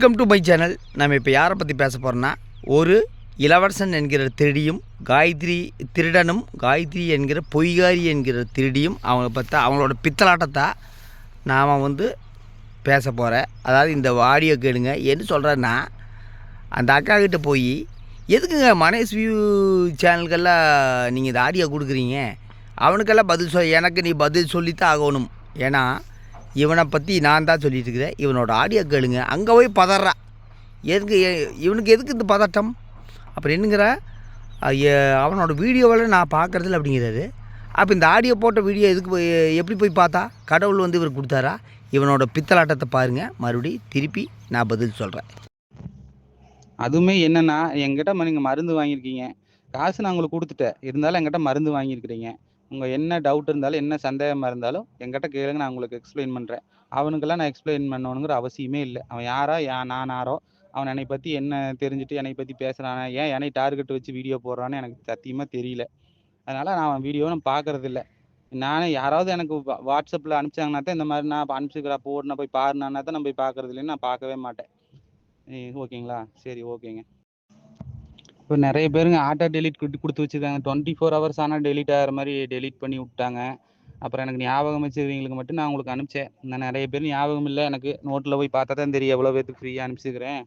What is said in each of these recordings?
Welcome to my channel நம்ம இப்போ யாரை பற்றி பேச போகிறோன்னா ஒரு இளவரசன் என்கிற திருடியும் காயத்ரி திருடனும் காயத்ரி என்கிற பொய்காரி என்கிற திருடியும் அவங்க பார்த்தா அவங்களோட பித்தலாட்டத்தை நாம் வந்து பேச போகிறேன் அதாவது இந்த ஆடியோ கேளுங்க. என்ன சொல்கிறேன்னா அந்த அக்கா கிட்டே போய் எதுக்குங்க மனேஷ் வியூ சேனலுக்கெல்லாம் நீங்கள் இந்த ஆடியோ கொடுக்குறீங்க? அவனுக்கெல்லாம் பதில் சொல் எனக்கு நீ பதில் சொல்லித்தான் ஆகணும். ஏன்னா இவனை பற்றி நான் தான் சொல்லிட்டு இருக்கிறேன். இவனோட ஆடியோ கேளுங்க. அங்கே போய் பதறா. எதுக்கு இவனுக்கு எதுக்கு இந்த பதட்டம்? அப்புறம் என்னங்கிற அவனோட வீடியோவில் நான் பார்க்குறதில்ல அப்படிங்கிறாரு. அப்போ இந்த ஆடியோ போட்ட வீடியோ எதுக்கு போய் எப்படி போய் பார்த்தா? கடவுள் வந்து இவர் கொடுத்தாரா? இவனோட பித்தலாட்டத்தை பாருங்கள் மறுபடி திருப்பி நான் பதில் சொல்கிறேன் அதுவுமே என்னென்னா என்கிட்ட நீங்கள் மருந்து வாங்கியிருக்கீங்க. காசு நான் உங்களுக்கு கொடுத்துட்டேன். இருந்தாலும் என்கிட்ட மருந்து வாங்கியிருக்கிறீங்க. உங்கள் என்ன டவுட் இருந்தாலும் என்ன சந்தேகமாக இருந்தாலும் என்கிட்ட கேளுங்க நான் உங்களுக்கு எக்ஸ்பிளைன் பண்ணுறேன் அவனுக்கெல்லாம் நான் எக்ஸ்பிளைன் பண்ணணுங்கிற அவசியமே இல்லை. அவன் யாரா யா நான் யாரோ அவன் என்னை பற்றி என்ன தெரிஞ்சுட்டு என்னை பற்றி பேசுகிறானா ஏன் என்னை டார்கெட் வச்சு வீடியோ போடுறான்னு எனக்கு சத்தியமாக தெரியல. அதனால் நான் அவன் வீடியோவை நான் பாக்குறது நானே யாராவது எனக்கு வாட்ஸ்அப்பில் அனுப்பிச்சாங்கன்னா தான் இந்த மாதிரி நான் அனுப்பிச்சுக்கிறா போடுனா போய் பாருனானா தான் நான் போய் பார்க்குறது இல்லைன்னு நான் பார்க்கவே மாட்டேன். ஓகேங்களா சரி ஓகேங்க இப்போ நிறைய பேருங்க ஆட்டோ டெலிட் கொடுத்து கொடுத்து வச்சிருக்காங்க. டுவெண்ட்டி ஃபோர் ஹவர்ஸ் ஆனால் டெலிட் ஆகிற மாதிரி டெலிட் பண்ணி விட்டாங்க அப்புறம் எனக்கு ஞாபகம் வச்சுருவீங்களுக்கு மட்டும் நான் உங்களுக்கு அனுப்பிச்சேன். நான் நிறைய பேர் ஞாபகம் இல்லை. எனக்கு நோட்டில் போய் பார்த்தா தான் தெரியும். எவ்வளோ பேருக்கு ஃப்ரீயாக அனுப்பிச்சிக்கிறேன்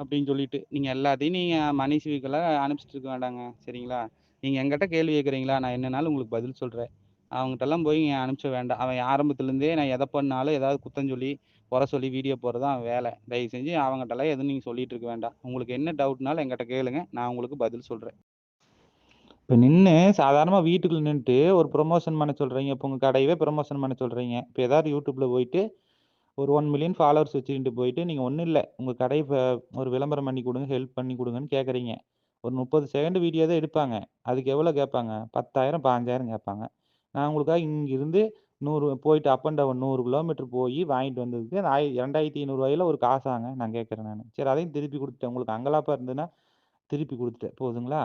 அப்படின்னு சொல்லிட்டு. நீங்கள் எல்லாத்தையும் நீங்கள் மனுஷிக்கெல்லாம் அனுப்பிச்சிட்டு இருக்க வேண்டாங்க. சரிங்களா? நீங்கள் எங்கிட்ட கேள்வி கேட்குறீங்களா? நான் என்னன்னாலும் உங்களுக்கு பதில் சொல்கிறேன் அவங்ககிட்டலாம் போய் நீங்கள் அனுப்பிச்ச வேண்டாம். அவன் ஆரம்பத்துலேருந்தே நான் எதை பண்ணாலும் ஏதாவது குத்தம் சொல்லி குறை சொல்லி வீடியோ போடுறது தான் வேலை. தயவு செஞ்சு அவங்ககிட்டலாம் எதுவும் நீங்கள் சொல்லிட்டு இருக்க வேண்டாம். உங்களுக்கு என்ன டவுட்னாலும் எங்கிட்ட கேளுங்க. நான் உங்களுக்கு பதில் சொல்கிறேன் இப்போ நின்று சாதாரணமாக வீட்டுக்குள்ள நின்றுட்டு ஒரு ப்ரொமோஷன் பண்ண சொல்கிறீங்க இப்போ உங்கள் கடையவே ப்ரொமோஷன் பண்ண சொல்கிறீங்க இப்போ ஏதாவது யூடியூப்பில் போயிட்டு ஒரு ஒன் மில்லியன் ஃபாலோவர்ஸ் வச்சுக்கிட்டு போயிட்டு நீங்கள் ஒன்றும் இல்லை. உங்கள் கடையை இப்போ ஒரு விளம்பரம் பண்ணி கொடுங்க ஹெல்ப் பண்ணி கொடுங்கன்னு கேட்குறீங்க ஒரு முப்பது செகண்ட் வீடியோ தான் எடுப்பாங்க. அதுக்கு எவ்வளோ கேட்பாங்க? பத்தாயிரம் பாஞ்சாயிரம் கேட்பாங்க. நான் உங்களுக்காக இங்கிருந்து நூறு போயிட்டு அப் அண்ட் டவுன் நூறு கிலோமீட்டர் போய் வாங்கிட்டு வந்ததுக்கு அந்த ஆயி ரெண்டாயிரத்தி ஐநூறுரூவாயில ஒரு காசாங்க நான் கேட்குறேன் நான். சரி அதையும் திருப்பி கொடுத்துட்டேன். உங்களுக்கு அங்கலாப்பாக இருந்ததுன்னா திருப்பி கொடுத்துட்டேன். போதுங்களா?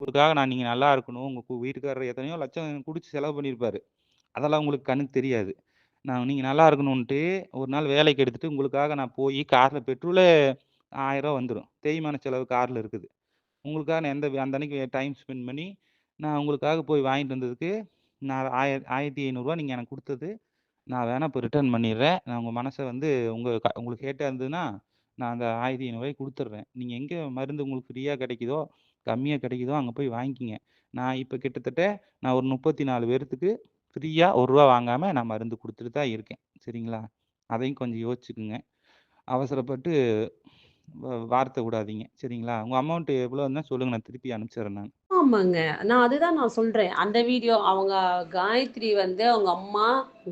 உங்களுக்காக நான் நீங்கள் நல்லா இருக்கணும். உங்கள் வீட்டுக்காரர் எத்தனையோ லட்சம் குடிச்சு செலவு பண்ணியிருப்பாரு. அதெல்லாம் உங்களுக்கு கண்ணுக்கு தெரியாது. நான் நீங்கள் நல்லா இருக்கணும்ன்ட்டு ஒரு நாள் வேலைக்கு எடுத்துகிட்டு உங்களுக்காக நான் போய் காரில் பெட்ரோலே ஆயிரம் வந்துடும் தேய்மான செலவு காரில் இருக்குது. உங்களுக்காக நான் எந்த அந்த அன்னைக்கு டைம் ஸ்பெண்ட் பண்ணி நான் உங்களுக்காக போய் வாங்கிட்டு வந்ததுக்கு நான் ஆய ஆயிரத்தி ஐநூறுரூவா நீங்கள் எனக்கு கொடுத்தது. நான் வேணால் இப்போ ரிட்டர்ன் பண்ணிடுறேன். நான் உங்கள் மனசை வந்து உங்கள் க உங்களுக்கு ஹேட்டாக இருந்ததுன்னா நான் அந்த ஆயிரத்தி ஐநூறுரூவாய்க்கு கொடுத்துட்றேன். நீங்கள் எங்கே மருந்து உங்களுக்கு ஃப்ரீயாக கிடைக்குதோ கம்மியாக கிடைக்குதோ அங்கே போய் வாங்கிக்கிங்க. நான் இப்போ கிட்டத்தட்ட நான் ஒரு முப்பத்தி நாலு பேர்த்துக்கு ஃப்ரீயாக ஒரு ரூபா வாங்காமல் நான் மருந்து கொடுத்துட்டு தான் இருக்கேன். சரிங்களா? அதையும் கொஞ்சம் யோசிச்சுக்குங்க. அவசரப்பட்டு வார்த்தை விடாதீங்க. சரிங்களா? உங்கள் அமௌண்ட்டு எவ்வளோ இருந்தால் சொல்லுங்கள் நான் திருப்பி அனுப்பிச்சிடுறேன் நான். ஆமாங்க. நான் அதுதான் நான் சொல்றேன். அந்த வீடியோ அவங்க காயத்ரி வந்து அவங்க அம்மா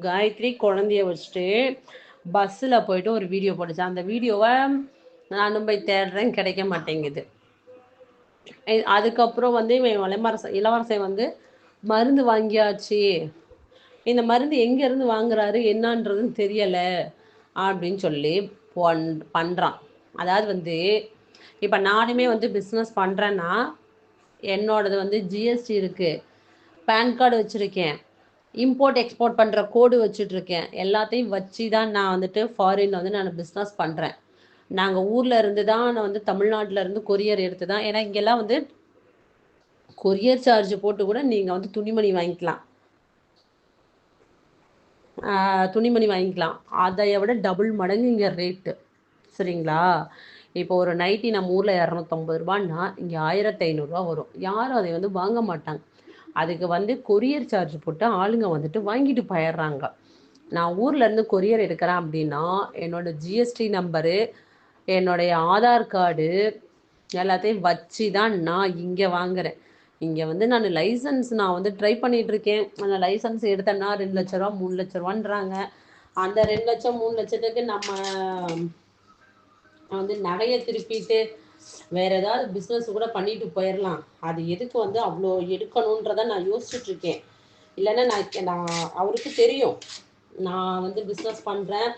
காயத்ரி குழந்தைய வச்சுட்டு பஸ்ஸில் போயிட்டு ஒரு வீடியோ போட்டுச்சு. அந்த வீடியோவை நானும் போய் தேடுறேன் கிடைக்க மாட்டேங்குது. அதுக்கப்புறம் வந்து இவன் இளவரச இளவரசன் வந்து மருந்து வாங்கியாச்சு. இந்த மருந்து எங்கேருந்து வாங்குறாரு என்னன்றதுன்னு தெரியலை அப்படின்னு சொல்லி பண் பண்ணுறான் அதாவது வந்து இப்போ நானுமே வந்து பிஸ்னஸ் பண்ணுறேன்னா என்னோடது வந்து ஜிஎஸ்டி இருக்குது பேன் கார்டு வச்சுருக்கேன். இம்போர்ட் எக்ஸ்போர்ட் பண்ணுற கோடு வச்சுட்ருக்கேன். எல்லாத்தையும் வச்சு தான் நான் வந்துட்டு ஃபாரின் வந்து நான் பிஸ்னஸ் பண்ணுறேன் நாங்கள் ஊரில் இருந்து தான் நான் வந்து தமிழ்நாட்டில் இருந்து கொரியர் எடுத்து தான். ஏன்னா இங்கெல்லாம் வந்து கொரியர் சார்ஜ் போட்டு கூட நீங்கள் வந்து துணிமணி வாங்கிக்கலாம். துணிமணி வாங்கிக்கலாம். அதை விட டபுள் மடங்கு இங்கே ரேட்டு சரிங்களா? இப்போ ஒரு நைட்டி நம்ம ஊரில் இரநூத்தம்பது ரூபான்னா இங்கே ஆயிரத்தி ஐநூறுரூவா வரும். யாரும் அதை வந்து வாங்க மாட்டாங்க. அதுக்கு வந்து கொரியர் சார்ஜ் போட்டு ஆளுங்க வந்துட்டு வாங்கிட்டு போயிடுறாங்க. நான் ஊர்லேருந்து கொரியர் எடுக்கிறேன் அப்படின்னா என்னோட ஜிஎஸ்டி நம்பரு என்னுடைய ஆதார் கார்டு எல்லாத்தையும் வச்சு தான் நான் இங்கே வாங்குறேன். இங்கே வந்து நான் லைசன்ஸ் நான் வந்து ட்ரை பண்ணிட்டு இருக்கேன். அந்த லைசன்ஸ் எடுத்தேன்னா ரெண்டு லட்ச ரூபா மூணு லட்ச ரூபான்றாங்க. அந்த ரெண்டு லட்சம் மூணு லட்சத்துக்கு நம்ம வந்து நகையை திருப்பிட்டு வேற ஏதாவது பிஸ்னஸ் கூட பண்ணிட்டு போயிடலாம் அது எதுக்கு வந்து அவ்வளோ எடுக்கணுன்றத நான் யோசிச்சுட்டு இருக்கேன். இல்லைன்னா நான் நான் அவருக்கு தெரியும். நான் வந்து பிஸ்னஸ் பண்ணுறேன்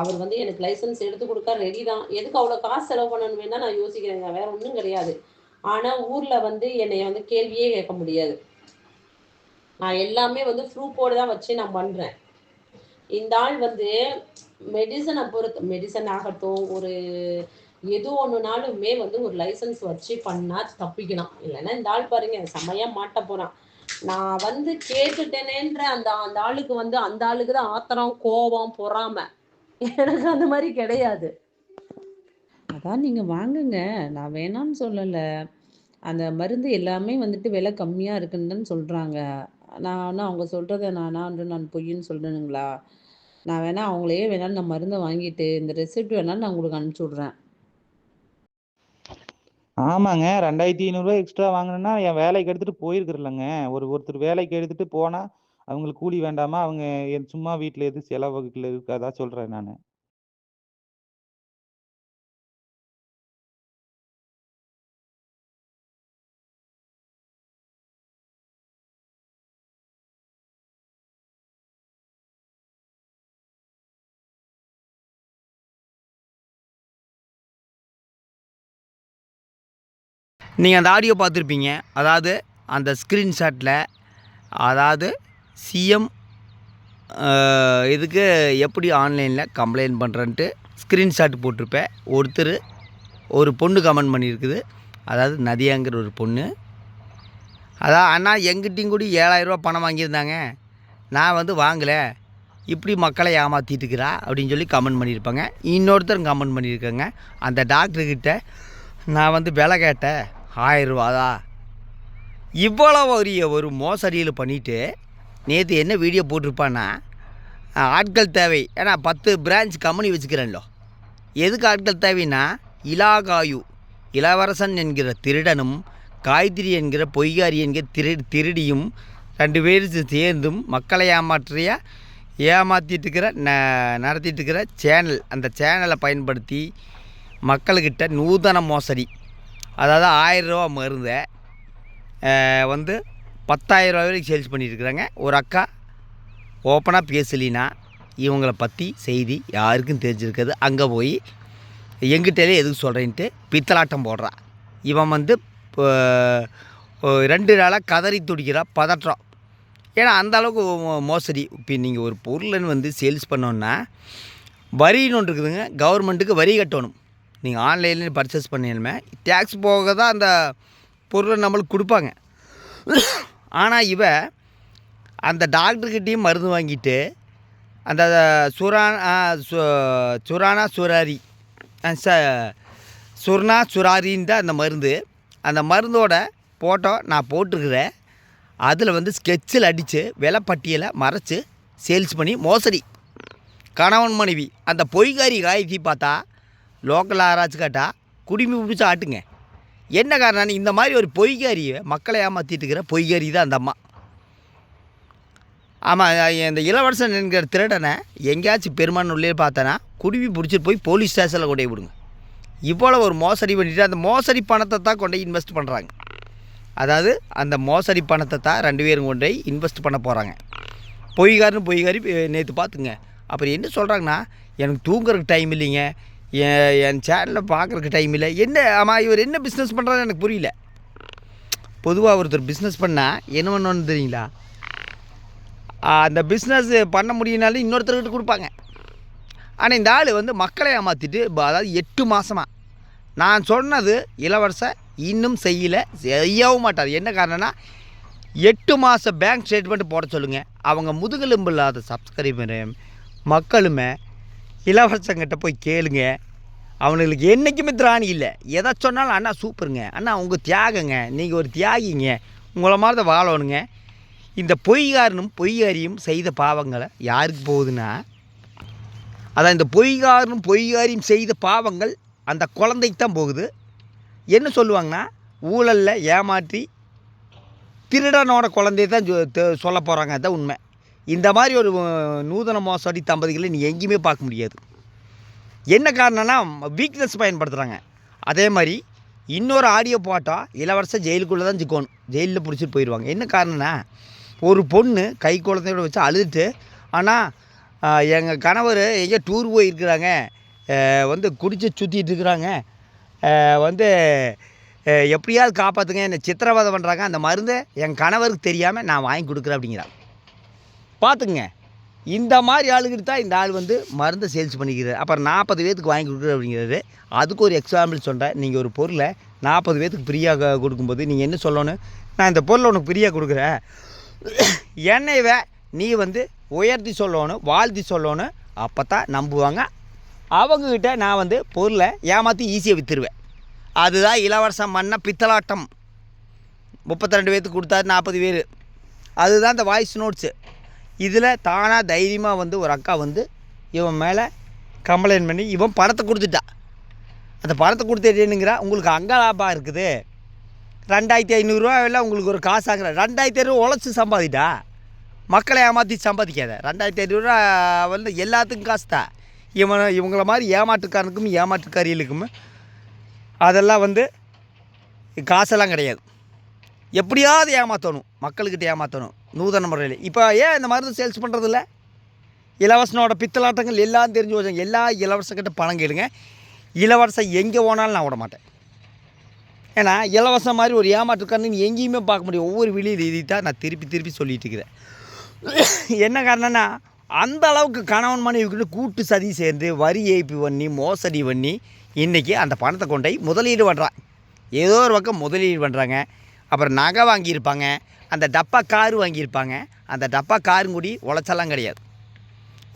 அவர் வந்து எனக்கு லைசன்ஸ் எடுத்து கொடுக்க ரெடி தான். எதுக்கு அவ்வளோ காசு செலவு பண்ணணுமே தான் நான் யோசிக்கிறேங்க. வேற ஒன்றும் கிடையாது. ஆனால் ஊரில் வந்து என்னை வந்து கேள்வியே கேட்க முடியாது. நான் எல்லாமே வந்து ப்ரூஃபோடு தான் வச்சு நான் பண்ணுறேன் இந்த ஆள் வந்து மெடிசனை பொறுத்து மெடிசன் ஆகட்டும் ஒரு எது ஒன்றுனாலுமே வந்து ஒரு லைசன்ஸ் வச்சு பண்ணா தப்பிக்கலாம் இல்லைன்னா இந்த ஆள் பாருங்க செம்மையாக மாட்ட போறான். நான் வந்து கேட்டுட்டேனேன்ற அந்த அந்த ஆளுக்கு வந்து அந்த ஆளுக்கு தான் ஆத்திரம் கோபம் பொறாமை. எனக்கு அந்த மாதிரி கிடையாது. அதான் நீங்கள் வாங்குங்க. நான் வேணாம்னு சொல்லலை. அந்த மருந்து எல்லாமே வந்துட்டு விலை கம்மியாக இருக்குன்னு சொல்கிறாங்க நான் ஆனால் அவங்க சொல்கிறத நானா வந்து நான் பொய்ன்னு சொல்கிறேனுங்களா நான் வேணா அவங்களையே வேணாலும் நான் மருந்தை வாங்கிட்டு இந்த ரெசிப்ட் வேணாலும் நான் உங்களுக்கு அனுப்பிச்சி விட்றேன். ஆமாங்க ரெண்டாயிரத்தி ஐநூறுரூவா எக்ஸ்ட்ரா வாங்கினேன்னா என் வேலைக்கு எடுத்துகிட்டு போயிருக்கிறல்லங்க ஒரு ஒருத்தர் வேலைக்கு எடுத்துகிட்டு போனால் அவங்களுக்கு கூலி வேண்டாமா? அவங்க என் சும்மா வீட்டில் எது செலவுகள் இருக்காதா சொல்கிறேன் நான். நீங்கள் அந்த ஆடியோ பார்த்துருப்பீங்க. அதாவது அந்த ஸ்க்ரீன்ஷாட்டில் அதாவது சிஎம் இதுக்கு எப்படி ஆன்லைனில் கம்ப்ளைண்ட் பண்ணுறன்ட்டு ஸ்க்ரீன்ஷாட் போட்டிருப்பேன் ஒருத்தர் ஒரு பொண்ணு கமெண்ட் பண்ணியிருக்குது. அதாவது நதியாங்கிற ஒரு பொண்ணு. அதான் அண்ணா எங்கிட்டையும் கூட ஏழாயிரரூவா பணம் வாங்கியிருந்தாங்க. நான் வந்து வாங்கலை. இப்படி மக்களை ஏமாற்றிட்டு இருக்கிறா அப்படின்னு சொல்லி கமெண்ட் பண்ணியிருப்பாங்க. இன்னொருத்தர் கமெண்ட் பண்ணியிருக்காங்க. அந்த டாக்டர்கிட்ட நான் வந்து விலை கேட்டேன். ஆயிரரூவாதா இவ்வளோ பெரிய ஒரு மோசடியில் பண்ணிவிட்டு நேற்று என்ன வீடியோ போட்டிருப்பான்னா ஆட்கள் தேவை. ஏன்னா பத்து பிரான்ச் கம்பெனி வச்சுக்கிறேன்லோ. எதுக்கு ஆட்கள் தேவைன்னா இலாகாயு இளவரசன் என்கிற திருடனும் காய்திரி என்கிற பொய்காரி என்கிற திரு திருடியும் ரெண்டு பேரும் சேர்ந்தும் மக்களை ஏமாற்றிய ஏமாற்றிட்டு இருக்கிற ந நடத்திட்டு இருக்கிற சேனல் அந்த சேனலை பயன்படுத்தி மக்கள்கிட்ட நூதன மோசடி. அதாவது ஆயிரரூவா மருந்தை வந்து பத்தாயிரரூவா வரைக்கும் சேல்ஸ் பண்ணியிருக்கிறாங்க ஒரு அக்கா ஓப்பனாக பேசலினா இவங்களை பற்றி செய்தி யாருக்கும் தெரிஞ்சிருக்காது. அங்கே போய் எங்கிட்டலே எதுக்கு சொல்கிறேன்ட்டு பித்தலாட்டம் போடுறா. இவன் வந்து இப்போ, ரெண்டு நாளாக கதறி துடிக்கிறா பதற்றம். ஏன்னா அந்த அளவுக்கு மோசடி. இப்போ நீங்கள் ஒரு பொருள்னு வந்து சேல்ஸ் பண்ணோன்னா வரின்னு ஒன்று இருக்குதுங்க. கவர்மெண்ட்டுக்கு வரி கட்டணும். நீங்கள் ஆன்லைன்லேயே பர்ச்சேஸ் பண்ணணுமே டேக்ஸ் போக தான் அந்த பொருளை நம்மளுக்கு கொடுப்பாங்க. ஆனால் இவ அந்த டாக்டர்கிட்டையும் மருந்து வாங்கிட்டு அந்த சுரா சு- சுரானா சுராரி ச சுர்ணா சுராரின்னு தான் அந்த மருந்து அந்த மருந்தோட ஃபோட்டோ நான் போட்டிருக்கிறேன். அதில் வந்து ஸ்கெட்சில் அடித்து விலைப்பட்டியலை மறைச்சு சேல்ஸ் பண்ணி மோசடி. கணவன் மனைவி அந்த பொய்காரி காய்ச்சி பார்த்தா லோக்கல் ஆராய்ச்சி கேட்டால் குடிமி பிடிச்சி ஆட்டுங்க. என்ன காரணம் இந்த மாதிரி ஒரு பொய்காரியை மக்களை ஏமாற்றிட்டு இருக்கிற பொய்காரி தான் அந்த அம்மா. ஆமாம் இந்த இளவரசன் என்கிற திருடனை எங்கேயாச்சும் பெருமான் உள்ளே பார்த்தேன்னா குடுமி பிடிச்சிட்டு போய் போலீஸ் ஸ்டேஷனில் கொண்டே விடுங்க. இவ்வளோ ஒரு மோசடி பண்ணிவிட்டு அந்த மோசடி பணத்தை தான் கொண்டு போய் இன்வெஸ்ட் பண்ணுறாங்க அதாவது அந்த மோசடி பணத்தை தான் ரெண்டு பேரும் கொண்டு போய் இன்வெஸ்ட் பண்ண போகிறாங்க பொய்காரன்னு பொய்காரி நேற்று பார்த்துங்க. அப்புறம் என்ன சொல்கிறாங்கன்னா எனக்கு தூங்குறதுக்கு டைம் இல்லைங்க. என் என் சேனலில் பார்க்குறதுக்கு டைம் இல்லை. என்ன ஆமாம் இவர் என்ன பிஸ்னஸ் பண்ணுறாருன்னு எனக்கு புரியல. பொதுவாக ஒருத்தர் பிஸ்னஸ் பண்ணால் என்ன பண்ணணும்னு தெரியுங்களா? அந்த பிஸ்னஸ் பண்ண முடியினாலும் இன்னொருத்தர்கிட்ட கொடுப்பாங்க. ஆனால் இந்த ஆள் வந்து மக்களை ஏமாற்றிட்டு அதாவது எட்டு மாதமாக நான் சொன்னது இளவரச இன்னும் செய்யலை செய்யவும் மாட்டார். என்ன காரணம்னா எட்டு மாத பேங்க் ஸ்டேட்மெண்ட் போட சொல்லுங்கள் அவங்க முதுகெலும்பு இல்லாத சப்ஸ்கிரைபரு மக்களுமே இளவரசங்கிட்ட போய் கேளுங்க. அவனுங்களுக்கு என்றைக்குமே திராணி இல்லை. எதை சொன்னாலும் அண்ணா சூப்பருங்க. அண்ணா உங்கள் தியாகங்க. நீங்கள் ஒரு தியாகிங்க. உங்களை மாதிரி தான் வாழணுங்க. இந்த பொய்காரனும் பொய்யாரியும் செய்த பாவங்களை யாருக்கு போகுதுன்னா? அதான் இந்த பொய்காரனும் பொய்யாரியும் செய்த பாவங்கள் அந்த குழந்தைக்கு தான் போகுது. என்ன சொல்லுவாங்கன்னா ஊழலில் ஏமாற்றி திருடனோட குழந்தைய தான் சொல்ல போகிறாங்க அதுதான் உண்மை. இந்த மாதிரி ஒரு நூதன மோசடி தம்பதிகளை நீ எங்கேயுமே பார்க்க முடியாது. என்ன காரணம்னா வீக்னஸ் பயன்படுத்துகிறாங்க அதே மாதிரி இன்னொரு ஆடியோ போட்டால் இளவரசர் ஜெயிலுக்குள்ளே தான் சிக்கணும் ஜெயிலில் பிடிச்சிட்டு போயிடுவாங்க. என்ன காரணம்னா ஒரு பொண்ணு கை குழந்தையோட வச்சு அழுதுட்டு ஆனால் எங்கள் கணவர் எங்கேயோ டூர் போயிருக்கிறாங்க. வந்து குடிச்சு சுற்றிட்டு இருக்கிறாங்க. வந்து எப்படியாவது காப்பாற்றுங்க என்னை சித்திரவதை பண்ணுறாங்க அந்த மருந்தை என் கணவருக்கு தெரியாமல் நான் வாங்கி கொடுக்குறேன் அப்படிங்கிறான் பார்த்துங்க இந்த மாதிரி ஆளுகிட்ட தான் இந்த ஆள் வந்து மருந்தை சேல்ஸ் பண்ணிக்கிறார். அப்புறம் நாற்பது பேத்துக்கு வாங்கி கொடுக்குறது அப்படிங்கிறது அதுக்கு ஒரு எக்ஸாம்பிள் சொல்கிறேன் நீங்கள் ஒரு பொருளை நாற்பது பேத்துக்கு ஃப்ரீயாக கொடுக்கும்போது நீங்கள் என்ன சொல்லணும்? நான் இந்த பொருளை உனக்கு ஃப்ரீயாக கொடுக்குறேன். என்னைவே நீ வந்து உயர்த்தி சொல்லணும் வாழ்த்தி சொல்லணும் அப்போ தான் நம்புவாங்க. அவங்கக்கிட்ட நான் வந்து பொருளை ஏமாற்றி ஈஸியாக விற்றுருவேன் அதுதான் இளவரச மன்ன பித்தலாட்டம். முப்பத்தி ரெண்டு பேத்துக்கு கொடுத்தாரு நாற்பது பேர். அதுதான் இந்த வாய்ஸ் நோட்ஸு இதில் தானாக தைரியமாக வந்து ஒரு அக்கா வந்து இவன் மேலே கம்ப்ளைண்ட் பண்ணி இவன் பணத்தை கொடுத்துட்டா. அந்த பணத்தை கொடுத்துட்டேனுங்கிறா உங்களுக்கு அங்கே லாபம் இருக்குது. ரெண்டாயிரத்தி ஐநூறுரூவா எல்லாம் உங்களுக்கு ஒரு காசு ஆகுற. ரெண்டாயிரத்தி ஐநூறு உழைச்சி சம்பாதிட்டா? மக்களை ஏமாற்றி சம்பாதிக்காத. ரெண்டாயிரத்தி ஐநூறுரூவா வந்து எல்லாத்துக்கும் காசு தான் இவன் இவங்கள மாதிரி ஏமாற்றுக்காரனுக்கும் ஏமாற்றுக்காரிகளுக்கும் அதெல்லாம் வந்து காசெல்லாம் கிடையாது. எப்படியாவது ஏமாற்றணும் மக்கள்கிட்ட ஏமாற்றணும் நூதன முறையில். இப்போ ஏன் இந்த மருந்து சேல்ஸ் பண்ணுறதில்ல இலவசனோட பித்தலாட்டங்கள் எல்லாம் தெரிஞ்சு வச்சாங்க. எல்லா இலவசக்கிட்ட பணம் கேளுங்க. இலவசம் எங்கே போனாலும் நான் விட மாட்டேன். ஏன்னா இலவசம் மாதிரி ஒரு ஏமாற்றுக்காரன்னு எங்கேயுமே பார்க்க முடியும். ஒவ்வொரு வெளியில் இதை தான் நான் திருப்பி திருப்பி சொல்லிட்டு இருக்கிறேன். என்ன காரணம்னா அந்த அளவுக்கு கணவன் மனைவிக்கிட்ட கூட்டு சதி சேர்ந்து வரி ஏய்ப்பு பண்ணி மோசடி பண்ணி இன்றைக்கி அந்த பணத்தை கொண்டு போய் முதலீடு பண்ணுறான் ஏதோ ஒரு பக்கம் முதலீடு பண்ணுறாங்க அப்புறம் நகை வாங்கியிருப்பாங்க அந்த டப்பா கார் வாங்கியிருப்பாங்க அந்த டப்பா காரும் கூடி உழைச்செல்லாம் கிடையாது.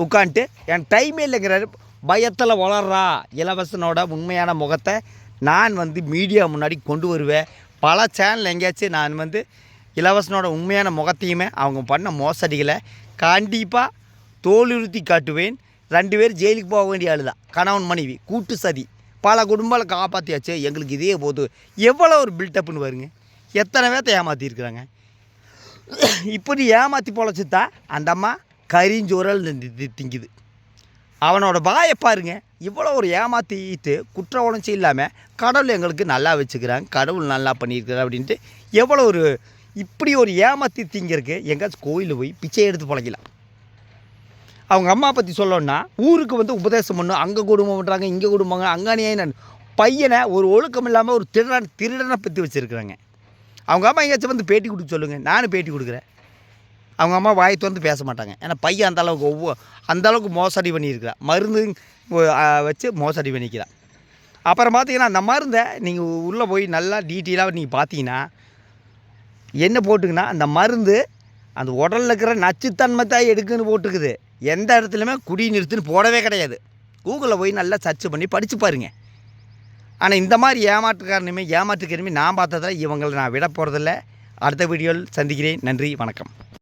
உட்காந்துட்டு என் டைமே இல்லைங்கிறாரு. பயத்தில் வளர்றா இலவசனோட உண்மையான முகத்தை நான் வந்து மீடியா முன்னாடி கொண்டு வருவேன். பல சேனல் எங்கேயாச்சும் நான் வந்து இலவசனோட உண்மையான முகத்தையுமே அவங்க பண்ண மோசடிகளை கண்டிப்பாக தோலுறுத்தி காட்டுவேன். ரெண்டு பேர் ஜெயிலுக்கு போக வேண்டிய ஆளு தான் கணவன் மனைவி கூட்டு சதி. பல குடும்பங்களை காப்பாற்றியாச்சு எங்களுக்கு இதே போதும் எவ்வளோ ஒரு பில்டப்னு வருங்க எத்தனை பேர்த்த ஏமாற்றிருக்கிறாங்க இப்படி ஏமாற்றி பொழைச்சித்தா அந்த அம்மா கரிஞ்சோரல் திங்குது. அவனோட வாயை பாருங்க. இவ்வளோ ஒரு ஏமாற்றிட்டு குற்ற உணர்ச்சி இல்லாமல் கடவுள் எங்களுக்கு நல்லா வச்சுக்கிறாங்க கடவுள் நல்லா பண்ணியிருக்கிறார் அப்படின்ட்டு எவ்வளோ ஒரு இப்படி ஒரு ஏமாற்றி திங்கிறதுக்கு எங்கேயாச்சும் கோயிலில் போய் பிச்சை எடுத்து பழகலாம் அவங்க அம்மா பற்றி சொல்லணும்னா ஊருக்கு வந்து உபதேசம் பண்ணும் அங்கே குடும்பம் பண்ணுறாங்க இங்கே குடும்பங்க அங்கே அநியாயம் பையனை ஒரு ஒழுக்கம் இல்லாமல் ஒரு திருடன் திருடனை பற்றி வச்சுருக்குறாங்க. அவங்க அம்மா எங்கேயாச்சும் வந்து பேட்டி கொடுக்க சொல்லுங்கள் நானும் பேட்டி கொடுக்குறேன். அவங்க அம்மா வாய் திறந்து பேச மாட்டாங்க. ஏன்னா பையன் அந்த அளவுக்கு ஒவ்வொரு அந்த அளவுக்கு மோசடி பண்ணியிருக்கிறான் மருந்து வச்சு மோசடி பண்ணிக்கிறான். அப்புறம் பார்த்தீங்கன்னா அந்த மருந்தை நீங்கள் உள்ளே போய் நல்லா டீட்டெயிலாக நீங்கள் பார்த்தீங்கன்னா என்ன போட்டுங்கன்னா அந்த மருந்து அந்த உடலில் இருக்கிற நச்சுத்தன்மை தான் எடுக்குன்னு போட்டுக்குது. எந்த இடத்துலையுமே குடி நிறுத்துன்னு போடவே கிடையாது. கூகுளில் போய் நல்லா சர்ச் பண்ணி படித்து பாருங்கள் ஆனால் இந்த மாதிரி ஏமாற்றுக்காரனுமே ஏமாற்றுக்காரனுமே நான் பார்த்ததில் இவங்களை நான் விட போகிறதில்ல அடுத்த வீடியோவில் சந்திக்கிறேன். நன்றி வணக்கம்.